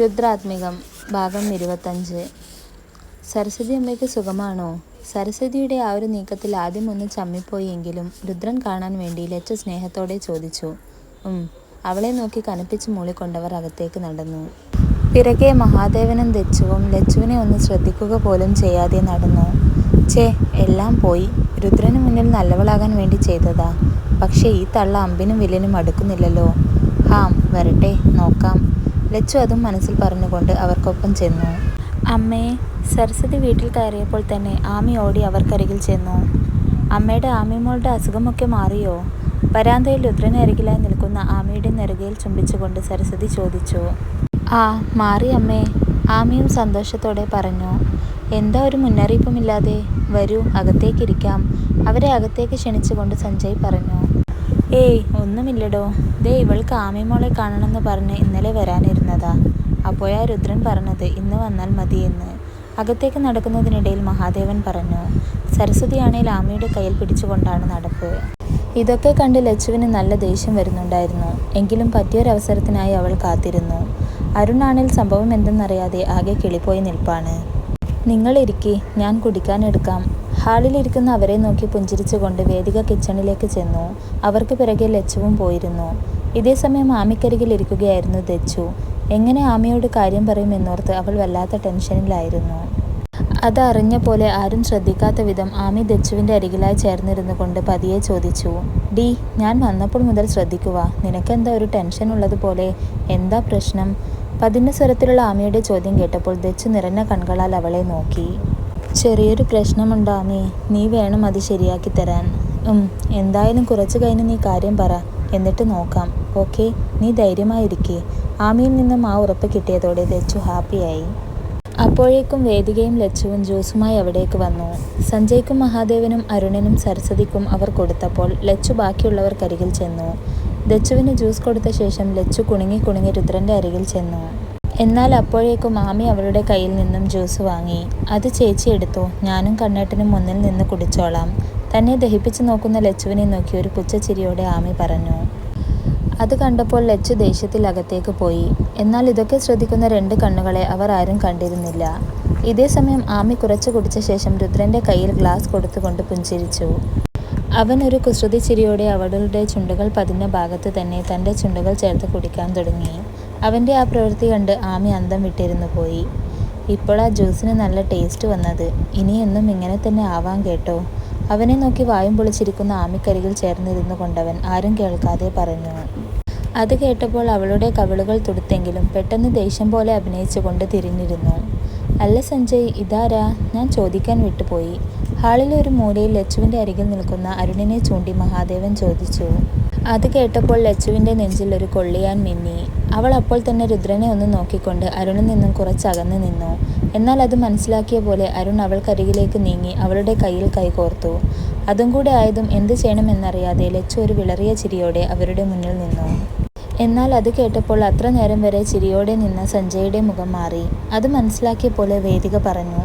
രുദ്രാത്മികം ഭാഗം ഇരുപത്തഞ്ച്. സരസ്വതി അമ്മയ്ക്ക് സുഖമാണോ? സരസ്വതിയുടെ ആ ഒരു നീക്കത്തിൽ ആദ്യം ഒന്ന് ചമ്മിപ്പോയെങ്കിലും രുദ്രൻ കാണാൻ വേണ്ടി ലച്ച സ്നേഹത്തോടെ ചോദിച്ചു അവളെ നോക്കി കനപ്പിച്ച് മൂളിക്കൊണ്ടവർ അകത്തേക്ക് നടന്നു. പിറകെ മഹാദേവനും ദച്ചുവും ലച്ചുവിനെ ഒന്ന് ശ്രദ്ധിക്കുക പോലും ചെയ്യാതെ നടന്നു. ചേ എല്ലാം പോയി. രുദ്രന് മുന്നിൽ നല്ലവളാകാൻ വേണ്ടി ചെയ്തതാ. പക്ഷേ ഈ തള്ള അമ്പിനും വില്ലിനും അടുക്കുന്നില്ലല്ലോ. ഹാം വരട്ടെ നോക്കാം. ലച്ചു അതും മനസ്സിൽ പറഞ്ഞുകൊണ്ട് അവർക്കൊപ്പം ചെന്നു. അമ്മേ സരസ്വതി വീട്ടിൽ കയറിയപ്പോൾ തന്നെ ആമി ഓടി അവർക്കരികിൽ ചെന്നു. അമ്മയുടെ ആമിമോളുടെ അസുഖമൊക്കെ മാറിയോ? വരാന്തയിൽ രുദ്രനരികിലായി നിൽക്കുന്ന ആമിയുടെ നെറുകയിൽ ചുംബിച്ചുകൊണ്ട് സരസ്വതി ചോദിച്ചു. ആ മാറി അമ്മേ ആമിയും സന്തോഷത്തോടെ പറഞ്ഞു. എന്താ ഒരു മുന്നറിയിപ്പുമില്ലാതെ? വരൂ അകത്തേക്കിരിക്കാം. അവരെ അകത്തേക്ക് ക്ഷണിച്ചുകൊണ്ട് സഞ്ജയ് പറഞ്ഞു. ഏയ് ഒന്നുമില്ലടോ. ദേ ഇവൾക്ക് ആമിമോളെ കാണണമെന്ന് പറഞ്ഞ് ഇന്നലെ വരാനിരുന്നതാ. അപ്പോഴാ രുദ്രൻ പറഞ്ഞത് ഇന്ന് വന്നാൽ മതിയെന്ന്. അകത്തേക്ക് നടക്കുന്നതിനിടയിൽ മഹാദേവൻ പറഞ്ഞു സരസ്വതിയാണേൽ ആമയുടെ കയ്യിൽ പിടിച്ചുകൊണ്ടാണ് നടപ്പ്. ഇതൊക്കെ കണ്ട് ലച്ചുവിന് നല്ല ദേഷ്യം വരുന്നുണ്ടായിരുന്നു. എങ്കിലും പറ്റിയൊരവസരത്തിനായി അവൾ കാത്തിരുന്നു. അരുണാണേൽ സംഭവം എന്തെന്നറിയാതെ ആകെ കിളിപ്പോയി നിൽപ്പാണ്. നിങ്ങളിരിക്കെ ഞാൻ കുടിക്കാൻ എടുക്കാം. ഹാളിലിരിക്കുന്ന അവരെ നോക്കി പുഞ്ചിരിച്ചുകൊണ്ട് വേദിക കിച്ചണിലേക്ക് ചെന്നു. അവർക്ക് പിറകെ ലച്ചുവും പോയിരുന്നു. ഇതേസമയം ആമിക്കരികിൽ ഇരിക്കുകയായിരുന്നു ദച്ചു. എങ്ങനെ ആമയോട് കാര്യം പറയുമെന്നോർത്ത് അവൾ വല്ലാത്ത ടെൻഷനിലായിരുന്നു. അതറിഞ്ഞ പോലെ ആരും ശ്രദ്ധിക്കാത്ത വിധം ആമി ദച്ചുവിന്റെ അരികിലായി ചേർന്നിരുന്നു കൊണ്ട് പതിയെ ചോദിച്ചു ഡി ഞാൻ വന്നപ്പോൾ മുതൽ ശ്രദ്ധിക്കുക നിനക്കെന്താ ഒരു ടെൻഷൻ ഉള്ളതുപോലെ എന്താ പ്രശ്നം? പതിഞ്ഞ സ്വരത്തിലുള്ള ആമിയുടെ ചോദ്യം കേട്ടപ്പോൾ ദച്ചു നിറഞ്ഞ കൺകളാൽ അവളെ നോക്കി. ചെറിയൊരു പ്രശ്നമുണ്ടാമേ. നീ വേണം അത് ശരിയാക്കി തരാൻ. എന്തായാലും കുറച്ച് കഴിഞ്ഞ് നീ കാര്യം പറ. എന്നിട്ട് നോക്കാം. ഓക്കെ നീ ധൈര്യമായിരിക്കേ. ആമിയിൽ നിന്നും ആ ഉറപ്പ് കിട്ടിയതോടെ ലച്ചു ഹാപ്പിയായി. അപ്പോഴേക്കും വേദികയും ലച്ചുവും ജ്യൂസുമായി അവിടേക്ക് വന്നു. സഞ്ജയ്ക്കും മഹാദേവനും അരുണനും സരസ്വതിക്കും അവർ കൊടുത്തപ്പോൾ ലച്ചു ബാക്കിയുള്ളവർക്കരികിൽ ചെന്നു. ലച്ചുവിന് ജ്യൂസ് കൊടുത്ത ശേഷം ലച്ചു കുണുങ്ങി കുണുങ്ങി രുദ്രന്റെ അരികിൽ ചെന്നു. എന്നാൽ അപ്പോഴേക്കും മാമി അവളുടെ കയ്യിൽ നിന്നും ജ്യൂസ് വാങ്ങി. അത് ചേച്ചി എടുത്തു. ഞാനും കണ്ണേട്ടനും മുന്നിൽ നിന്ന് കുടിച്ചോളാം. തന്നെ ദഹിപ്പിച്ചു നോക്കുന്ന ലച്ചുവിനെ നോക്കി ഒരു പുച്ഛച്ചിരിയോടെ ആമി പറഞ്ഞു. അത് കണ്ടപ്പോൾ ലച്ചു ദേഷ്യത്തിൽ അകത്തേക്ക് പോയി. എന്നാൽ ഇതൊക്കെ ശ്രദ്ധിക്കുന്ന രണ്ട് കണ്ണുകളെ അവർ ആരും കണ്ടിരുന്നില്ല. ഇതേ സമയം ആമി കുറച്ചു കുടിച്ച ശേഷം രുദ്രന്റെ കയ്യിൽ ഗ്ലാസ് കൊടുത്തുകൊണ്ട് പുഞ്ചിരിച്ചു. അവൻ ഒരു കുസൃതി ചിരിയോടെ അവളുടെ ചുണ്ടുകൾ പതിഞ്ഞ ഭാഗത്ത് തന്നെ തന്റെ ചുണ്ടുകൾ ചേർത്ത് കുടിക്കാൻ തുടങ്ങി. അവന്റെ ആ പ്രവൃത്തി കണ്ട് ആമി അന്തം വിട്ടിരുന്നു പോയി. ഇപ്പോൾ ആ ജ്യൂസിന് നല്ല ടേസ്റ്റ് വന്നത്. ഇനിയെന്നും ഇങ്ങനെ തന്നെ ആവാൻ കേട്ടോ. അവനെ നോക്കി വായും പൊളിച്ചിരിക്കുന്ന ആമിക്കരികിൽ ചേർന്നിരുന്നു കൊണ്ടവൻ ആരും കേൾക്കാതെ പറഞ്ഞു. അത് കേട്ടപ്പോൾ അവളുടെ കവിളുകൾ തുടുത്തെങ്കിലും പെട്ടെന്ന് ദേഷ്യം പോലെ അഭിനയിച്ചുകൊണ്ട് തിരിഞ്ഞിരുന്നു. അല്ല സഞ്ജയ് ഇതാരാ? ഞാൻ ചോദിക്കാൻ വിട്ടുപോയി. ഹാളിലെ ഒരു മൂലയിൽ ലച്ചുവിന്റെ അരികിൽ നിൽക്കുന്ന അരുണിനെ ചൂണ്ടി മഹാദേവൻ ചോദിച്ചു. അത് കേട്ടപ്പോൾ ലച്ചുവിന്റെ നെഞ്ചിൽ ഒരു കൊള്ളിയാൻ മിന്നി. അവൾ അപ്പോൾ തന്നെ രുദ്രനെ ഒന്ന് നോക്കിക്കൊണ്ട് അരുണിൽ നിന്നും കുറച്ചകന്ന് നിന്നു. എന്നാൽ അത് മനസ്സിലാക്കിയ പോലെ അരുൺ അവൾക്കരികിലേക്ക് നീങ്ങി അവളുടെ കയ്യിൽ കൈകോർത്തു അതും കൂടെ ആയതും എന്ത് ചെയ്യണമെന്നറിയാതെ ലച്ചു ഒരു വിളറിയ ചിരിയോടെ അവരുടെ മുന്നിൽ നിന്നു. എന്നാൽ അത് കേട്ടപ്പോൾ അത്ര നേരം വരെ ചിരിയോടെ നിന്ന സഞ്ജയുടെ മുഖം മാറി. അത് മനസ്സിലാക്കിയ പോലെ വേദിക പറഞ്ഞു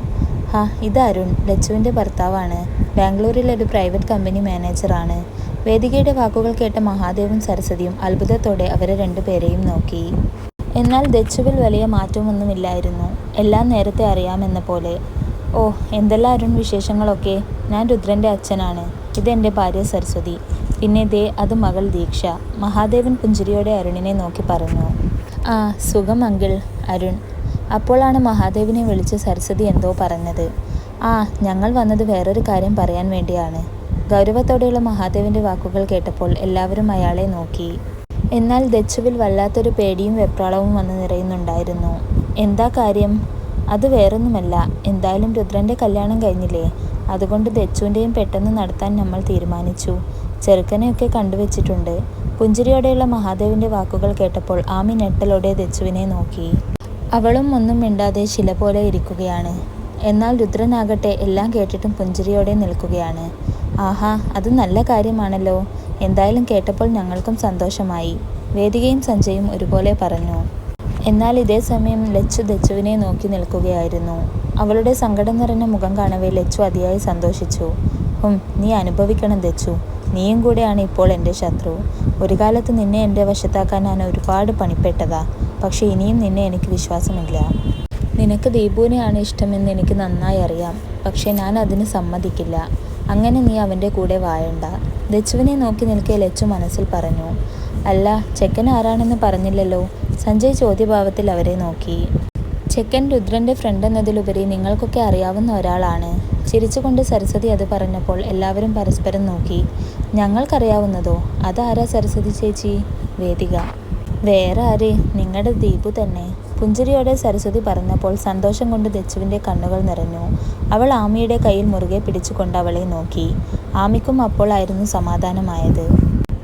ഹാ ഇത് അരുൺ ലച്ചുവിന്റെ ഭർത്താവാണ്. ബാംഗ്ലൂരിലെ ഒരു പ്രൈവറ്റ് കമ്പനി മാനേജറാണ്. വേദികയുടെ വാക്കുകൾ കേട്ട മഹാദേവും സരസ്വതിയും അത്ഭുതത്തോടെ അവരെ രണ്ടുപേരെയും നോക്കി. എന്നാൽ ദച്ചുവിൽ വലിയ മാറ്റമൊന്നുമില്ലായിരുന്നു. എല്ലാം നേരത്തെ അറിയാമെന്ന പോലെ. ഓ എന്തെല്ലാം അരുൺ വിശേഷങ്ങളൊക്കെ. ഞാൻ രുദ്രന്റെ അച്ഛനാണ്. ഇതെന്റെ ഭാര്യ സരസ്വതി. പിന്നെ ദേ അത് മകൾ ദീക്ഷ. മഹാദേവൻ പുഞ്ചിരിയോടെ അരുണിനെ നോക്കി പറഞ്ഞു. ആ സുഖം അങ്കിൾ അരുൺ. അപ്പോഴാണ് മഹാദേവിനെ വിളിച്ച് സരസ്വതി എന്തോ പറഞ്ഞത്. ആ ഞങ്ങൾ വന്നത് വേറൊരു കാര്യം പറയാൻ വേണ്ടിയാണ്. ഗൗരവത്തോടെയുള്ള മഹാദേവന്റെ വാക്കുകൾ കേട്ടപ്പോൾ എല്ലാവരും അയാളെ നോക്കി. എന്നാൽ ദച്ചുവിൽ വല്ലാത്തൊരു പേടിയും വെപ്രാളവും വന്ന് നിറയുന്നുണ്ടായിരുന്നു. എന്താ കാര്യം? അത് വേറൊന്നുമല്ല. എന്തായാലും രുദ്രന്റെ കല്യാണം കഴിഞ്ഞില്ലേ? അതുകൊണ്ട് ദച്ചുവിന്റെയും പെട്ടെന്ന് നടത്താൻ നമ്മൾ തീരുമാനിച്ചു. ചെറുക്കനെയൊക്കെ കണ്ടുവച്ചിട്ടുണ്ട്. പുഞ്ചിരിയോടെയുള്ള മഹാദേവിന്റെ വാക്കുകൾ കേട്ടപ്പോൾ ആമി നെട്ടലോടെ ദച്ചുവിനെ നോക്കി. അവളും ഒന്നും മിണ്ടാതെ ശില പോലെ ഇരിക്കുകയാണ്. എന്നാൽ രുദ്രനാകട്ടെ എല്ലാം കേട്ടിട്ടും പുഞ്ചിരിയോടെ നിൽക്കുകയാണ്. ആഹാ അത് നല്ല കാര്യമാണല്ലോ. എന്തായാലും കേട്ടപ്പോൾ ഞങ്ങൾക്കും സന്തോഷമായി. വേദികയും സഞ്ജയും ഒരുപോലെ പറഞ്ഞു. എന്നാൽ ഇതേ സമയം ലച്ചു ദച്ചുവിനെ നോക്കി നിൽക്കുകയായിരുന്നു. അവളുടെ സങ്കടം നിറഞ്ഞ മുഖം കാണവേ ലച്ചു അതിയായി സന്തോഷിച്ചു. ഉം നീ അനുഭവിക്കണം ദച്ചു. നീയും കൂടെയാണ് ഇപ്പോൾ എന്റെ ശത്രു. ഒരു കാലത്ത് നിന്നെ എന്റെ വശത്താക്കാൻ ഞാൻ ഒരുപാട് പണിപ്പെട്ടതാ. പക്ഷേ ഇനിയും നിന്നെ എനിക്ക് വിശ്വാസമില്ല. നിനക്ക് ദീപുവിനെയാണ് ഇഷ്ടമെന്ന് എനിക്ക് നന്നായി അറിയാം. പക്ഷേ ഞാൻ അതിന് സമ്മതിക്കില്ല. അങ്ങനെ നീ അവന്റെ കൂടെ വായണ്ട. ദച്ചുവിനെ നോക്കി നിൽക്കെ ലച്ചു മനസ്സിൽ പറഞ്ഞു. അല്ല ചെക്കൻ ആരാണെന്ന് പറഞ്ഞില്ലല്ലോ. സഞ്ജയ് ചോദ്യഭാവത്തിൽ അവരെ നോക്കി. ചെക്കൻ രുദ്രന്റെ ഫ്രണ്ട് എന്നതിലുപരി നിങ്ങൾക്കൊക്കെ അറിയാവുന്ന ഒരാളാണ്. ചിരിച്ചുകൊണ്ട് സരസ്വതി അത് പറഞ്ഞപ്പോൾ എല്ലാവരും പരസ്പരം നോക്കി. ഞങ്ങൾക്കറിയാവുന്നതോ? അതാരാ സരസ്വതി ചേച്ചി? വേദിക. വേറെ ആര്? നിങ്ങളുടെ ദീപു തന്നെ. പുഞ്ചിരിയോടെ സരസ്വതി പറഞ്ഞപ്പോൾ സന്തോഷം കൊണ്ട് ദച്ചുവിന്റെ കണ്ണുകൾ നിറഞ്ഞു. അവൾ ആമിയുടെ കയ്യിൽ മുറുകെ പിടിച്ചുകൊണ്ട് അവളെ നോക്കി. ആമിക്കും അപ്പോഴായിരുന്നു സമാധാനമായത്.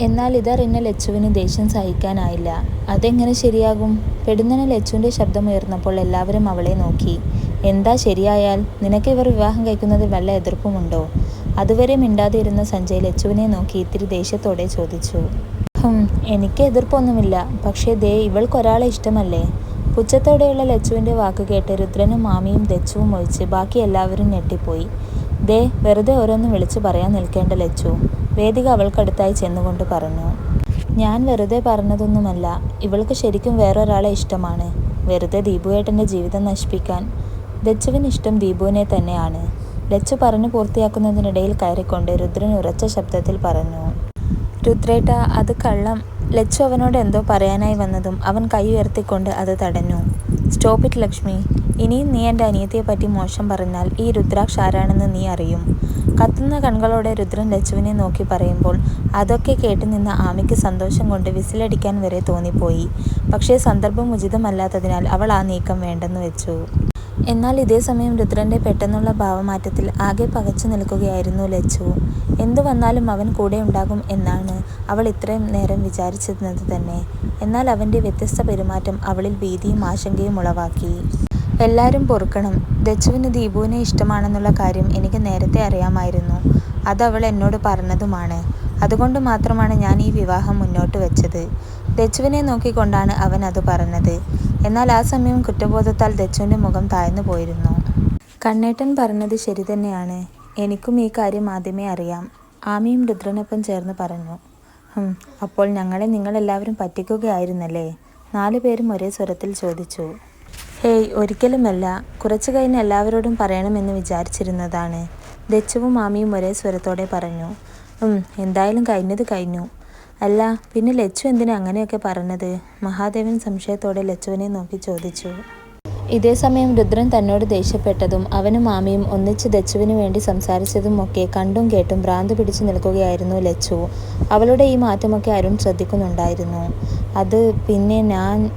എന്നാൽ ഇതറിഞ്ഞ ലച്ചുവിന് ദേഷ്യം സഹിക്കാനായില്ല. അതെങ്ങനെ ശരിയാകും? പെടുന്നനെ ലച്ചുവിന്റെ ശബ്ദമുയർന്നപ്പോൾ എല്ലാവരും അവളെ നോക്കി. എന്താ ശരിയായാൽ? നിനക്ക് ഇവർ വിവാഹം കഴിക്കുന്നതിൽ വല്ല എതിർപ്പുമുണ്ടോ? അതുവരെ മിണ്ടാതെ ഇരുന്ന സഞ്ജയ് ലച്ചുവിനെ നോക്കി ഇത്തിരി ദേഷ്യത്തോടെ ചോദിച്ചു. എനിക്ക് എതിർപ്പൊന്നുമില്ല. പക്ഷേ ദേ ഇവൾക്കൊരാളെ ഇഷ്ടമല്ലേ? പുച്ഛത്തോടെയുള്ള ലച്ചുവിന്റെ വാക്ക് കേട്ട് രുദ്രനും മാമിയും ദച്ചുവും ഒഴിച്ച് ബാക്കി എല്ലാവരും ഞെട്ടിപ്പോയി. ദേ വെറുതെ ഓരോന്ന് വിളിച്ചു പറയാൻ നിൽക്കേണ്ട ലച്ചു. വേദിക അവൾക്കടുത്തായി ചെന്നുകൊണ്ട് പറഞ്ഞു. ഞാൻ വെറുതെ പറഞ്ഞതൊന്നുമല്ല. ഇവൾക്ക് ശരിക്കും വേറൊരാളെ ഇഷ്ടമാണ്. വെറുതെ ദീപുവേട്ടന്റെ ജീവിതം നശിപ്പിക്കാൻ. ദച്ചുവിന് ഇഷ്ടം ദീപുവിനെ തന്നെയാണ്. ലച്ചു പറഞ്ഞു പൂർത്തിയാക്കുന്നതിനിടയിൽ കയറിക്കൊണ്ട് രുദ്രൻ ഉറച്ച ശബ്ദത്തിൽ പറഞ്ഞു. രുദ്രേട്ട അത് കള്ളം. ലച്ചു അവനോട് എന്തോ പറയാനായി വന്നതും അവൻ കൈ ഉയർത്തിക്കൊണ്ട് അത് തടഞ്ഞു. Stop it Lakshmi. ഇനിയും നീ എന്റെ അനിയത്തിയെ പറ്റി മോശം പറഞ്ഞാൽ ഈ രുദ്രാക്ഷ ആരാണെന്ന് നീ അറിയും കത്തുന്ന കണ്ണുകളോടെ രുദ്രൻ ലച്ചുവിനെ നോക്കി പറയുമ്പോൾ അതൊക്കെ കേട്ട് നിന്ന ആമയ്ക്ക് സന്തോഷം കൊണ്ട് വിസിലടിക്കാൻ വരെ തോന്നിപ്പോയി. പക്ഷേ സന്ദർഭം ഉചിതമല്ലാത്തതിനാൽ അവൾ ആ നീക്കം വേണ്ടെന്ന് വെച്ചു. എന്നാൽ ഇതേ സമയം രുദ്രന്റെ പെട്ടെന്നുള്ള ഭാവമാറ്റത്തിൽ ആകെ പകച്ചു നിൽക്കുകയായിരുന്നു ലച്ചു. എന്തു വന്നാലും അവൻ കൂടെ ഉണ്ടാകും എന്നാണ് അവൾ ഇത്രയും നേരം വിചാരിച്ചിരുന്നത് തന്നെ. എന്നാൽ അവന്റെ വ്യത്യസ്ത പെരുമാറ്റം അവളിൽ ഭീതിയും ആശങ്കയും ഉളവാക്കി. എല്ലാവരും പൊറുക്കണം. ദച്ചുവിന് ദീപുവിനെ ഇഷ്ടമാണെന്നുള്ള കാര്യം എനിക്ക് നേരത്തെ അറിയാമായിരുന്നു. അത് അവൾ എന്നോട് പറഞ്ഞതുമാണ്. അതുകൊണ്ട് മാത്രമാണ് ഞാൻ ഈ വിവാഹം മുന്നോട്ട് വെച്ചത്. ദച്ചുവിനെ നോക്കിക്കൊണ്ടാണ് അവൻ അത് പറഞ്ഞത്. എന്നാൽ ആ സമയം കുറ്റബോധത്താൽ ദച്ചുവിന്റെ മുഖം താഴ്ന്നു പോയിരുന്നു. കണ്ണേട്ടൻ പറഞ്ഞത് ശരി തന്നെയാണ്. എനിക്കും ഈ കാര്യം ആദ്യമേ അറിയാം. ആമിയും രുദ്രനൊപ്പം ചേർന്ന് പറഞ്ഞു അപ്പോൾ ഞങ്ങളെ നിങ്ങളെല്ലാവരും പറ്റിക്കുകയായിരുന്നല്ലേ? നാലു പേരും ഒരേ സ്വരത്തിൽ ചോദിച്ചു ഹേയ് ഒരിക്കലുമല്ല. കുറച്ചു കഴിഞ്ഞ് എല്ലാവരോടും പറയണമെന്ന് വിചാരിച്ചിരുന്നതാണ്. ദച്ചുവും മാമിയും ഒരേ സ്വരത്തോടെ പറഞ്ഞു എന്തായാലും കഴിഞ്ഞത് കഴിഞ്ഞു. അല്ല പിന്നെ ലച്ചു എന്തിനാ അങ്ങനെയൊക്കെ പറഞ്ഞത്? മഹാദേവൻ സംശയത്തോടെ ലച്ചുവിനെ നോക്കി ചോദിച്ചു ഇതേ സമയം രുദ്രൻ തന്നോട് ദേഷ്യപ്പെട്ടതും അവനും മാമിയും ഒന്നിച്ച് ദച്ചുവിന് വേണ്ടി സംസാരിച്ചതും ഒക്കെ കണ്ടും കേട്ടും ഭ്രാന്ത് പിടിച്ചു നിൽക്കുകയായിരുന്നു ലച്ചു. അവളുടെ ഈ മാറ്റമൊക്കെ അരുൺ ശ്രദ്ധിക്കുന്നുണ്ടായിരുന്നു. അത് പിന്നെ ഞാൻ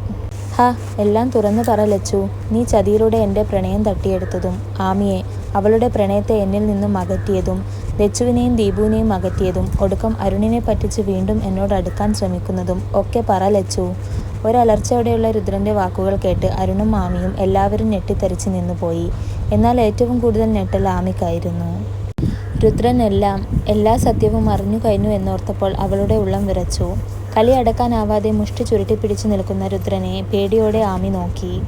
ഹ എല്ലാം തുറന്നു പറ ലച്ചു. നീ ചതിയിലൂടെ എന്റെ പ്രണയം തട്ടിയെടുത്തതും ആമിയെ അവളുടെ പ്രണയത്തെ എന്നിൽ നിന്നും അകറ്റിയതും ലച്ചുവിനെയും ദീപുവിനെയും അകറ്റിയതും ഒടുക്കം അരുണിനെ പറ്റിച്ച് വീണ്ടും എന്നോട് അടുക്കാൻ ശ്രമിക്കുന്നതും ഒക്കെ പറ ലച്ചു. ഒരലർച്ചയോടെയുള്ള രുദ്രന്റെ വാക്കുകൾ കേട്ട് അരുണും മാമിയും എല്ലാവരും ഞെട്ടിത്തെറിച്ച് നിന്നുപോയി. എന്നാൽ ഏറ്റവും കൂടുതൽ ഞെട്ടൽ ആമിക്കായിരുന്നു. രുദ്രൻ എല്ലാം എല്ലാ സത്യവും അറിഞ്ഞു കഴിഞ്ഞു എന്നോർത്തപ്പോൾ അവളുടെ ഉള്ളം വിറച്ചു. കളി അടക്കാനാവാതെ മുഷ്ടി ചുരുട്ടിപ്പിടിച്ചു നിൽക്കുന്ന രുദ്രനെ പേടിയോടെ ആമി നോക്കി.